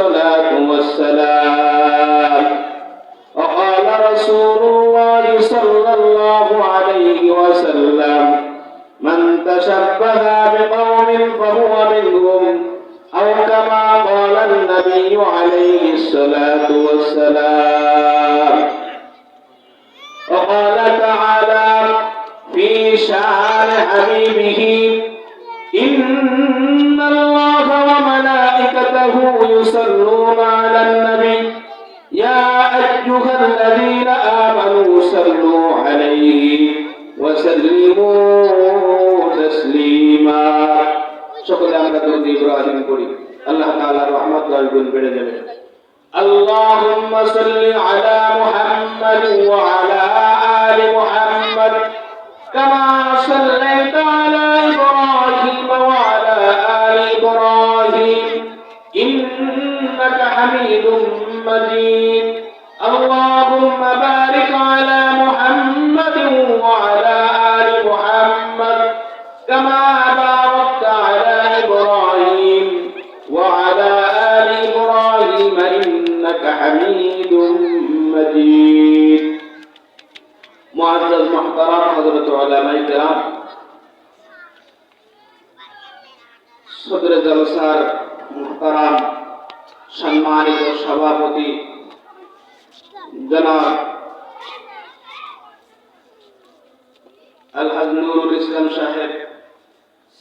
الصلاة والسلام. وقال رسول الله صلى الله عليه وسلم من تشبه بقوم فهو منهم أو كما قال النبي عليه الصلاة والسلام. وقال تعالى في شان حبيبه وملائكته يصلون على النبي يا أيها الذين آمنوا صلوا عليه وسلموا تسليما সকলে আমরা দরুদ ইব্রাহিম করি আল্লাহ তাআলার রহমত দশ গুণ বেড়ে যাবে اللهم صل على আলহাজ নুরুল ইসলাম সাহেব,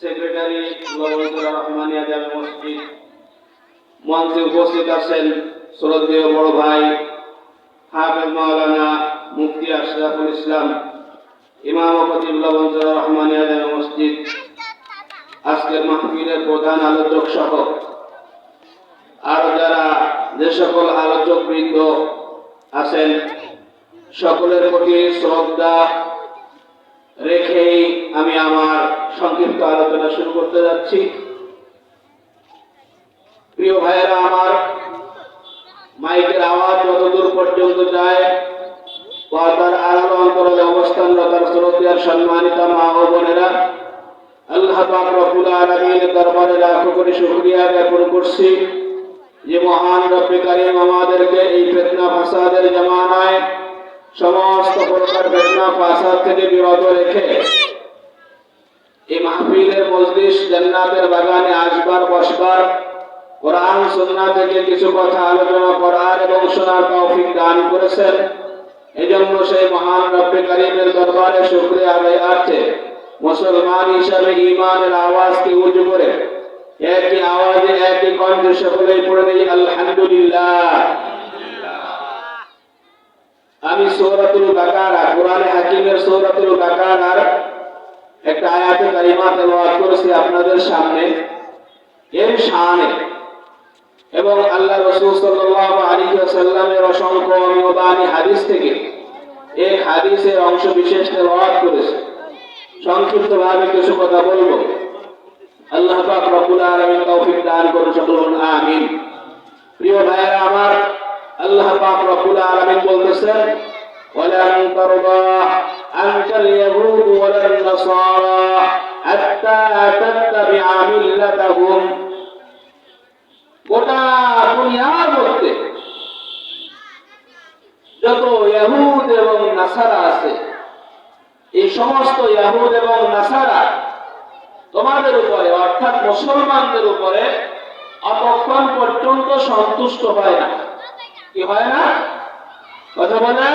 সেক্রেটারি গোলামুল্লাহ রহমানিয়া জামে মসজিদ। মঞ্চে উপস্থিত আছেন শ্রদ্ধেয় বড় ভাই হাফেজ মাওলানা মুফতি আশরাফুল ইসলাম, ইমাম ফতিউল্লাহ বঞ্চুর রহমানিয়া জামে মসজিদ, আজকের মাহফিলের প্রধান আলোচক সহ। আর যারা যে সকল আলোচক বৃন্দ আছেন, সকলের প্রতি শ্রদ্ধা আমার সংক্ষিপ্ত আলোচনা শুরু করতে যাচ্ছি। প্রিয় ভাইয়েরা, আমার মাইকের আওয়াজ যতদূর পর্যন্ত যায়, পর্দার আড়াল অন্তরালে অবস্থানরত শ্রদ্ধার সম্মানিত মা ও বোনেরা, আল্লাহ রব্বুল আলামিনের দরবারে লাখো কোটি শুকরিয়া জ্ঞাপন করছি যে মহান রব্বে আমাদেরকে এই ফিতনা ফাসাদের জামানায় সমস্ত প্রকার ফিতনা ফাসাদ থেকে বিরত রেখে মজলিস জান্নাতের বাগানে আসবার, বসবার, কোরআন, সুন্নাহ থেকে কিছু কথা আলোচনা করার এবং শোনার তৌফিক দান করেছেন। এজন্য সেই মহান রব্বে কারীমের দরবারে শুকরিয়া আদায় আছে। মুসলমান হিসাবে ইমানের আওয়াজকে উঁচু করে, একই আওয়াজে একই কণ্ঠে সকলেই পড়ে নেই, আলহামদুলিল্লাহ। আমি সৌরাতুল বাকারা, কোরআনে হাকিমের সৌরাতুল বাকারার একটা আয়াতে কারিমা তেলাওয়াত করেছি আপনাদের সামনে, এর শানে। এবং আল্লাহ রসুল সাল্লাহ আলী সাল্লামের অসংখ্য অমিয়বানি হাদিস থেকে এই হাদিসের অংশ বিশেষ তেলাওয়াত করেছে। সংক্ষিপ্তভাবে কিছু কথা বলব। আল্লাহ পাক রব্বুল আলামিন তৌফিক দান করুন সকলুন আমিন। প্রিয় ভাইয়েরা আমার, আল্লাহ পাক রব্বুল আলামিন বলতেছেন, ওয়ালান তারদা عنك اليهود ولا النصارى حتى تتبع ملتهم গোটা দুনিয়ার মধ্যে যত ইহুদ এবং নাসারা আছে এই সমস্ত ইয়াহুদ এবং নাসারা তোমাদের উপরে অর্থাৎ মুসলমানদের উপরে অতক্ষণ পর্যন্ত সন্তুষ্ট হয় না কি হয় না কথা বলেন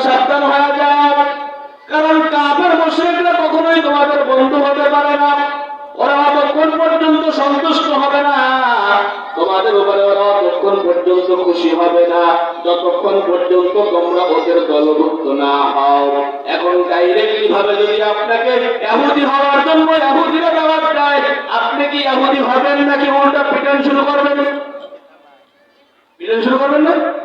সাবধান হয়ে যাও কারণ কাফের মুশরিকরা কখনোই তোমাদের বন্ধু হতে পারে না। ওরা ততক্ষণ পর্যন্ত সন্তুষ্ট হবে না। তোমাদের উপরে ওরা ততক্ষণ পর্যন্ত খুশি হবে না। যতক্ষণ পর্যন্ত তোমরা ওদের দলভুক্ত না হও। এখন ডাইরেক্টলি ভাবে যদি আপনাকে এহুদি হওয়ার জন্য এহুদিরা দাওয়াত দেয়, আপনি কি এহুদি হবেন নাকি উল্টা পিটান শুরু করবেন? পিটান শুরু করবেন না?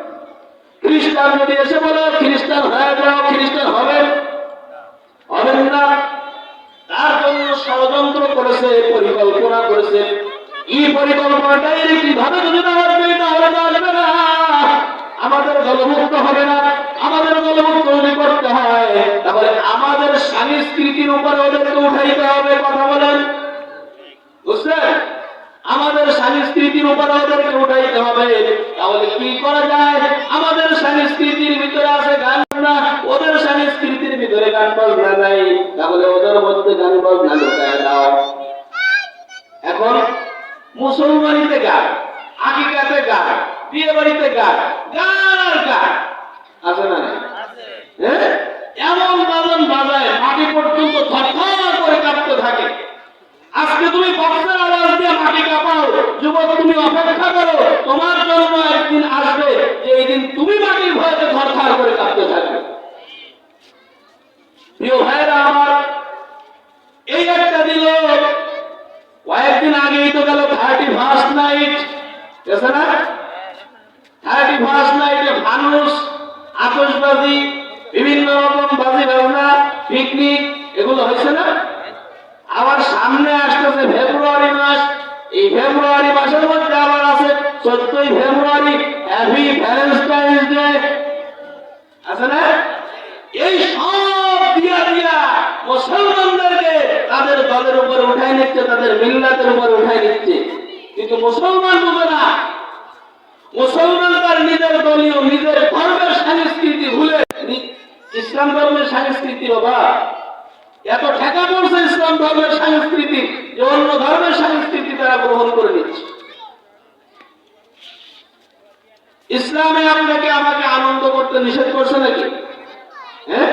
খ্রিস্টান যদি এসে বলো, খ্রিস্টান হয়ে যাও, খ্রিস্টান হবেন হবেন না। তার জন্য ষড়যন্ত্র করেছে, পরিকল্পনা করেছে। এই পরিকল্পনাটাই কীভাবে যদি দাওয়াত দেয় তাহলে তো আসবে না। আমাদের দলভুক্ত হবে না। আমাদের দলভুক্ত যদি করতে হয়, তাহলে আমাদের সংস্কৃতির উপরে ওদেরকে উঠাইতে হবে। কথা বলেন। আমাদের সংস্কৃতির উপরে ওদেরকে উঠাইতে হবে। তাহলে কি করা যায়? আমাদের সংস্কৃতির ভিতরে আছে গান না ওদের সংস্কৃতির ভিতরে গান বাজনা নাই। তাহলে ওদের মধ্যে গান বাজনা ঢোকায় দাও। এখন মুসলমানিতে গান আকিকাতে গান বিয়ে বাড়িতে গান গান আর গান। আছে না হ্যাঁ? এমন বাজন বাজায় মাটি পর্যন্ত থরথর করে কাঁপতে থাকে। আজকে তুমি বক্সের আওয়াজ দিয়ে মাটি কাঁপাও। যুবক, তুমি অপেক্ষা করো। তোমার জন্য একদিন আসবে। যে এই দিন তুমি মাটির ভয়তে থরথর করে কাঁপতে থাকবে। প্রিয় ভাইরা আমার, এই একটা দিল কয়েকদিন আগেই তো গেল থার্টি ফার্স্ট নাইট গেছে না? থার্টি ফার্স্ট নাইটে মানুষ আতশবাজি, বিভিন্ন রকম বাজি বাজনা পিকনিক এগুলো হয়েছে না? আবার সামনে আসতেছে ফেব্রুয়ারি মাস। এই ফেব্রুয়ারি মাসের মধ্যে আবার আছে চোদ্দই ফেব্রুয়ারি। হ্যাপি ভ্যালেন্টাইন্স ডে আছে না? এই সব দিয়া দিয়া মুসলমানদেরকে তাদের দলের উপর উঠাই নিচ্ছে, তাদের মিল্লাতের উপর উঠাই নিচ্ছে। কিন্তু মুসলমান বুঝে না। মুসলমান তার নিজের দলীয়, নিজের ধর্মের সংস্কৃতি ভুলে ইসলাম ধর্মের সংস্কৃতির অভাব। এত ঠেকা পড়ছে ইসলাম ধর্মের সংস্কৃতি যে অন্য ধর্মের সংস্কৃতি তারা গ্রহণ করে নিচ্ছে। ইসলামে আপনাকে আমাকে আনন্দ করতে নিষেধ করছে নাকি? হ্যাঁ?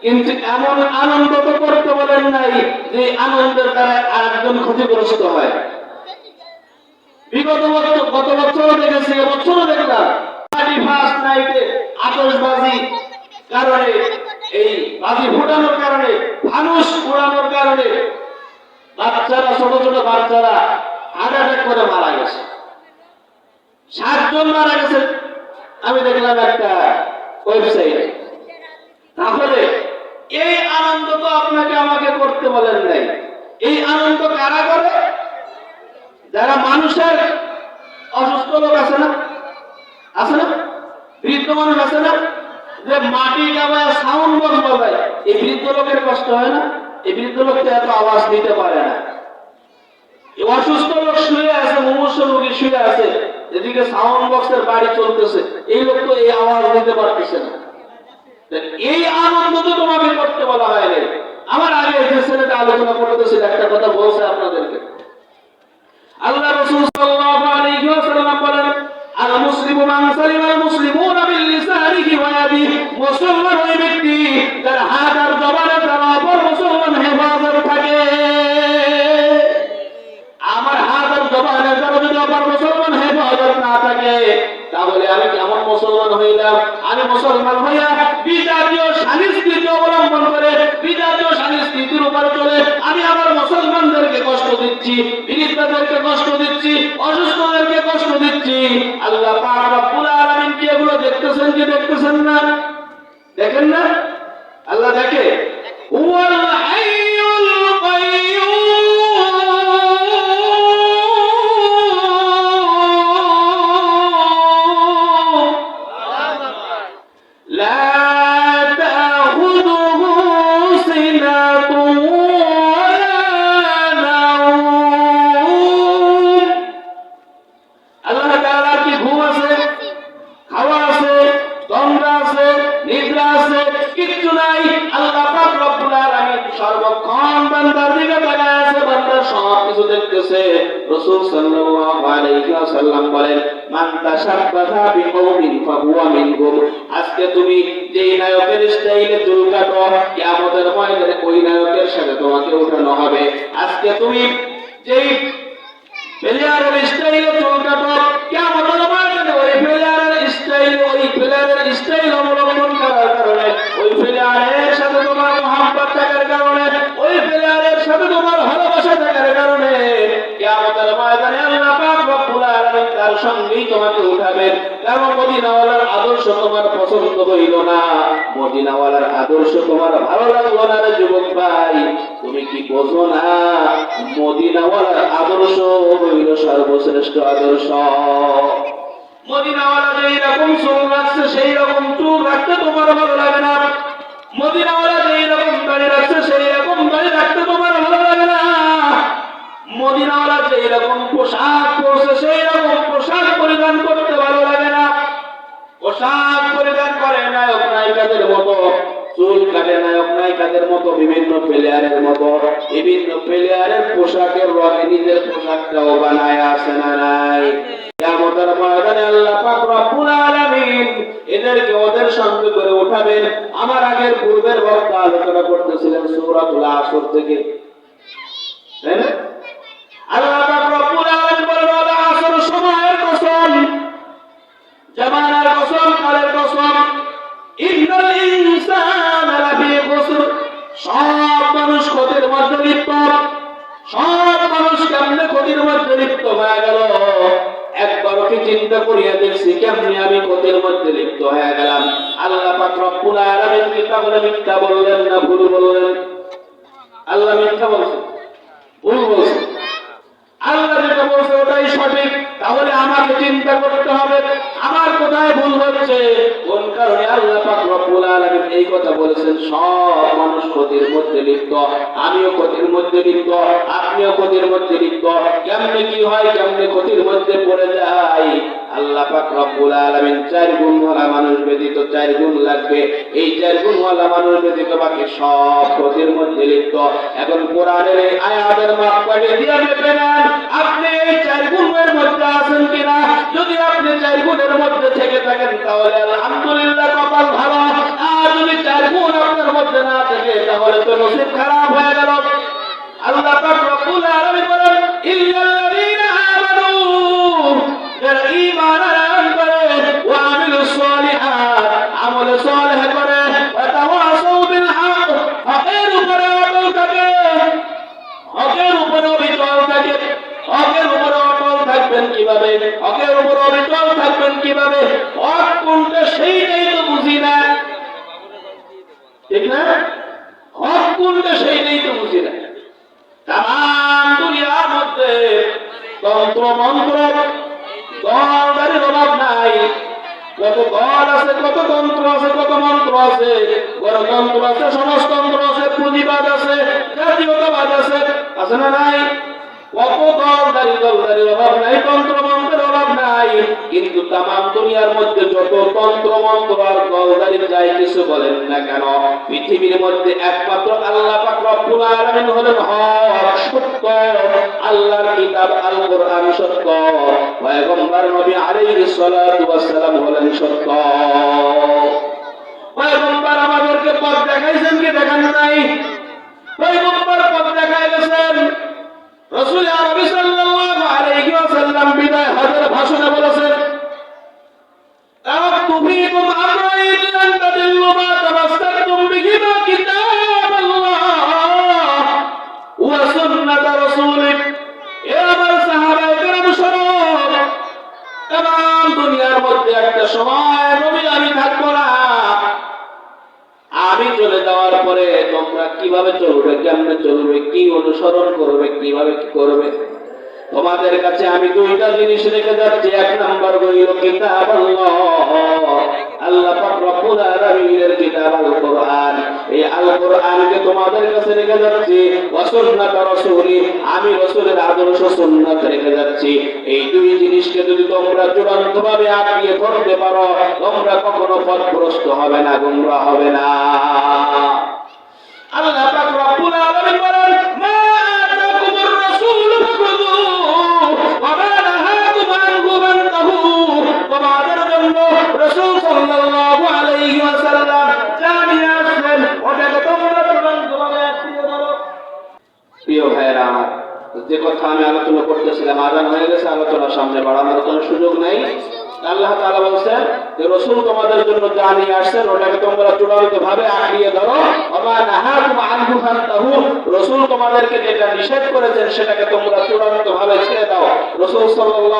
কিন্তু এমন আনন্দ তো করতে বলেন নাই যে আনন্দের দ্বারা আরেকজন ক্ষতিগ্রস্ত হয়। বিগত বছর, গত বছরও দেখেছি এবছরও দেখলাম। থার্টি ফার্স্ট নাইটে আতশবাজি কারণে এই বাজি ফুটানোর কারণে ফানুস উড়ানোর কারণে বাচ্চারা, ছোট ছোট বাচ্চারা হার্ট অ্যাটাক করে মারা গেছে। সাতজন মারা গেছে। আমি দেখলাম একটা ওয়েবসাইটে। তাহলে এই আনন্দ তো আপনাকে আমাকে করতে বলেন নাই। এই আনন্দ কারা করে? যারা মানুষের অসুস্থ লোক আছে না? আছে না? বৃদ্ধ মানুষ আছে না? যে মাটি গাবায় সাউন্ড বক্স বাজায় এই বৃদ্ধ লোকের কষ্ট হয় না? এই বৃদ্ধ লোক তো এত আওয়াজ দিতে পারে না। অসুস্থ লোক শুয়ে আছে, মুমূর্ষ রোগী শুয়ে আছে, এদিকে সাউন্ড বক্সের বাড়ি চলতেছে। এই লোক তো এই আওয়াজ দিতে পারতেছে না। এই আনন্দ তো তোমাকে করতে বলা হয় নাই আমার আগে যে ছেলেটা আলোচনা করতেছিল, একটা কথা বলছে আপনাদেরকে। আল্লাহ রসুল সাল্লাল্লাহু আলাইহি ওয়াসাল্লাম বলেন আল মুসলিমু মান সালিমা আল মুসলমান ওই ব্যক্তি যার হাত আর জবানে তার অপর মুসলমান হেফাজত থাকে। আমার হাত আর জবানে যারা যদি অপর মুসলমান হেফাজত না থাকে, তাহলে আমি কেমন মুসলমান হইলাম? আমি মুসলমান হইয়া বিজাতীয় সংস্কৃতি অবলম্বন করে বিজাতীয় সংস্কৃতির উপরে চলে আমি আমার মুসলমানদেরকে কষ্ট দিচ্ছি বিরিতাদেরকে কষ্ট দিচ্ছি, অসুস্থদেরকে কষ্ট দিচ্ছি। আল্লাহ পাক রব্বুল আলামিন কি এগুলো দেখতেছেন কি দেখতেছেন না? দেখেন না? আল্লাহ দেখে। কিচ্ছু নাই। আল্লাহ পাক রব্বুল আলামিন সর্বক্ষণ বান্দার দিকে তাকায় আছে সব কিছু দেখতেছে। রাসূল সাল্লাল্লাহু আলাইহি ওয়াসাল্লাম বলেন, মান তাশাব্বাহা ফাহুয়া মিনহুম। আজকে তুমি যেই নায়কের স্টাইলে চুল কাটো, কিয়ামতের ময়দানে ওই নায়কের সাথে তোমাকে উঠানো হবে। আজকে তুমি যেই প্লেয়ারের স্টাইলে চুল কাটো কেমন ময়দানে ওই প্লেয়ারের স্টাইল ওই প্লেয়ারের স্টাইল অবলম্বন করার কারণে ওই প্লেয়ারের সাথে তোমার মহাব্বত থাকার কারণে ওই প্লেয়ারের সাথে তোমার ভালোবাসা থাকার কারণে তার সঙ্গেই তোমাকে উঠাবেন কারণ মদিনাওয়ালার আদর্শ তোমার পছন্দ হইল না মদিনাওয়ালার আদর্শ তোমার ভালো লাগল না রে যুবক ভাই তুমি কি বোঝো না মদিনাওয়ালার আদর্শ হইল সর্বশ্রেষ্ঠ আদর্শ মদিনাওয়ালা যেই রকম চুল রাখছে সেই রকম চুল রাখতে তোমার ভালো লাগে না, মদিনাওয়ালা যেই রকম দাড়ি রাখছে সেই রকম দাড়ি রাখতে তোমার ভালো লাগে না মদিনাওয়ালা যেই রকম পোশাক পরছে সেই রকম পোশাক পরিধান করতে ভালো লাগে না পোশাক পরিধান করে নায়ক নায়িকাদের মতো চুল কাটে নায়ক নায়িকাদের মতো বিভিন্ন প্লেয়ারের মতো, বিভিন্ন প্লেয়ারের পোশাকের রঙে নিজের পোশাকটাও বানায় আসে না নাই? আমার আগের পূর্বের বক্তা আলোচনা করতেছিলেন সূরাতুল আসর থেকে। চিন্তা করিয়া দেখছি, কেমনি আমি ক্ষতির মধ্যে লিপ্ত হয়ে গেলাম। আল্লাহ পাক রব্বুল আলামিন কি তাহলে মিথ্যা বললেন না, ভুল বললেন। আল্লাহ মিথ্যা বলছে, ভুল বলছে। আল্লাহ যেটা বলছে ওটাই সঠিক, তাহলে আমাকে চিন্তা করতে হবে, আমার কোথায় ভুল হচ্ছে? রব্বুল আলামিন এই কথা বলেছেন, সব মানুষ ক্ষতির মধ্যে লিপ্ত, আমিও ক্ষতির মধ্যে লিপ্ত, আপনিও ক্ষতির মধ্যে লিপ্ত, কেমনে কি হয়, কেমনে ক্ষতির মধ্যে পড়ে যায়? আল্লাহ পাক রব্বুল আলামিন চার গুণ ওয়ালা মানুষ ব্যতীত চার গুণ লাগবে। এই চার গুণ ওয়ালা মানুষ ব্যতীত বাকি সব ক্ষতির মধ্যে লিপ্ত। এখন কোরআনের এই আয়াতের মাপ কাটে দিয়ে মেপে আপনি এই চার গুণের মধ্যে আছেন কিনা? যদি আপনি চার গুণের মধ্যে থেকে থাকেন, তাহলে আলহামদুলিল্লাহ মধ্যে না থাকে তাহলে তো নসিব খারাপ হয়ে গেল। আল্লাহ পাক রব্বুল আলামিন বলেন, ইল্লাল্লাযীনা আমানু যারা ঈমান করে, ওয়া সালিহাত, আমল সালেহ করে, ওয়া তাওয়াসাউ বিল হক হকের উপরে অটল থাকে, হকের উপরে অবিচল থাকে, হকের উপরে অটল থাকবেন কীভাবে? হকের উপরে অবিচল থাকবেন কীভাবে? হক কোনটা সেইটাই ঠিক না হক কোনটা সেইটাই তো বুঝি না তাম দুনিয়ার মধ্যে তন্ত্র মন্ত্র, দলদারির অভাব নাই। কত দল আছে, কত তন্ত্র আছে, কত মন্ত্র আছে, গণতন্ত্র আছে, সমাজতন্ত্র আছে, পুঁজিবাদ আছে, জাতীয়তাবাদ আছে আছে না নাই? কত দলদারি দলদারির অভাব নাই তন্ত্র মন্ত্রের অভাব নাই। কিন্তু তামাম দুনিয়ার মধ্যে যত তন্ত্র মন্ত্র আর দলদারি যাই কিছু বলেন না কেন, পৃথিবীর মধ্যে একমাত্র আল্লাহ পাক রব্বুল আলামিন হলেন হক, সত্য। আল্লাহর কিতাব আল কোরআন সত্য। পয়গম্বর নবী আলাইহিস সালাতু ওয়াস সালাম হলেন সত্য। পয়গম্বর আমাদেরকে পথ দেখাইছেন কি দেখান নাই? পয়গম্বর পথ দেখাই গেছেন রাসূল আরবি সাল্লাল্লাহু আলাইহি ওয়াসাল্লাম বিদায় ভাষণে বলেছেন তারাক্তু ফীকুম আমরাইন লান তাদিল্লু মা তামাসসাকতুম বিহিমা কিতাবাল্লাহ ওয়া সুন্নাত রাসূলিক। এ দুনিয়ার মধ্যে একটা সময় নবী আমি থাকব না আমি আমি চলে যাওয়ার পরে তোমরা কীভাবে চলবে, কেমনে চলবে, কি অনুসরণ করবে, কীভাবে কি করবে? তোমাদের কাছে আমি দুইটা জিনিস রেখে যাচ্ছি। এক নাম্বার হইল কিতাব আল্লাহ। রব্বুল আলামিনের কিতাব আল কোরআন এই আল কোরআনকে তোমাদের কাছে রেখে যাচ্ছি। ওয়া সুন্নাত রাসূলি, আমি রাসূলের আদর্শ সুন্নাত রেখে যাচ্ছি। এই দুই জিনিসকে যদি তোমরা চূড়ান্ত ভাবে আঁকড়িয়ে ধরতে পারো, তোমরা কখনো পথভ্রষ্ট হবে না গুমরা হবে না। আল্লাহ পাক রব্বুল আলামিন বলেন, মা আতাকুমুর রাসূল ফাখুযুহু ওয়া মা নাহাকুম আনহু ফান্তাহু। তোমাদের জন্য রাসূল সাল্লাল্লাহু আলাইহি ওয়াসাল্লাম যা যে কথা আমি আলোচনা করতেছিলাম, আজান হয়ে গেছে, আলোচনার সামনে বাড়ানোর কোনো সুযোগ নাই। আল্লাহ তাআলা বলছেন যে রসুল তোমাদের জন্য যা নিয়ে আসছেন, ওটাকে তোমরা চূড়ান্ত ভাবে আঁকড়িয়ে ধরো। আনহু ফান্তাহু। রসুল তোমাদেরকে যেটা নিষেধ করেছেন, সেটাকে তোমরা চূড়ান্ত ভাবে ছেড়ে দাও। রসুল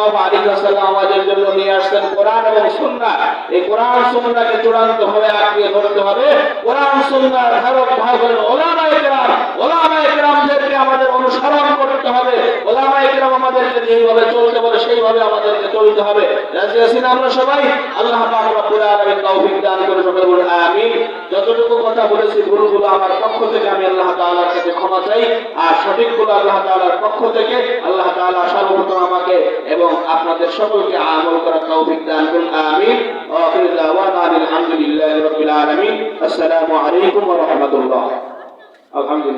আলাইহি ওয়াসাল্লাম আমাদের জন্য নিয়ে আসছেন কোরআন এবং সুন্নাহ এই কোরআন সুন্নাহকে চূড়ান্ত ভাবে আঁকড়িয়ে ধরতে হবে। কোরআন সুন্নাহ ধারক ভাগ হলেন ওলামায়ে কেরাম ওলামায়ে কেরামদেরকে আমাদের অনুসরণ করতে হবে ওলামায়ে কেরাম আমাদেরকে চলতে বলে, সেইভাবে আমাদেরকে চলতে হবে। রাজি আমরা সবাই? আল্লাহ পাক রব্বুল আলামিন তৌফিক দান করে বলুন আমিন। যতটুকু কথা বলেছি, ভুলগুলো আমার পক্ষ থেকে আমি আল্লাহ তাআলার কাছে ক্ষমা চাই, আর সঠিকগুলো আল্লাহ তাআলার পক্ষ থেকে আল্লাহ তাআলা সর্বপ্রথম আমাকে এবং আপনাদের সকলকে আমল করার তৌফিক দান করুন, আমিন। আখিরু দাওয়ানা আলহামদুলিল্লাহি রাব্বিল আলামিন। আসসালামু আলাইকুম ওয়া রাহমাতুল্লাহ। আলহামদুলিল্লাহ।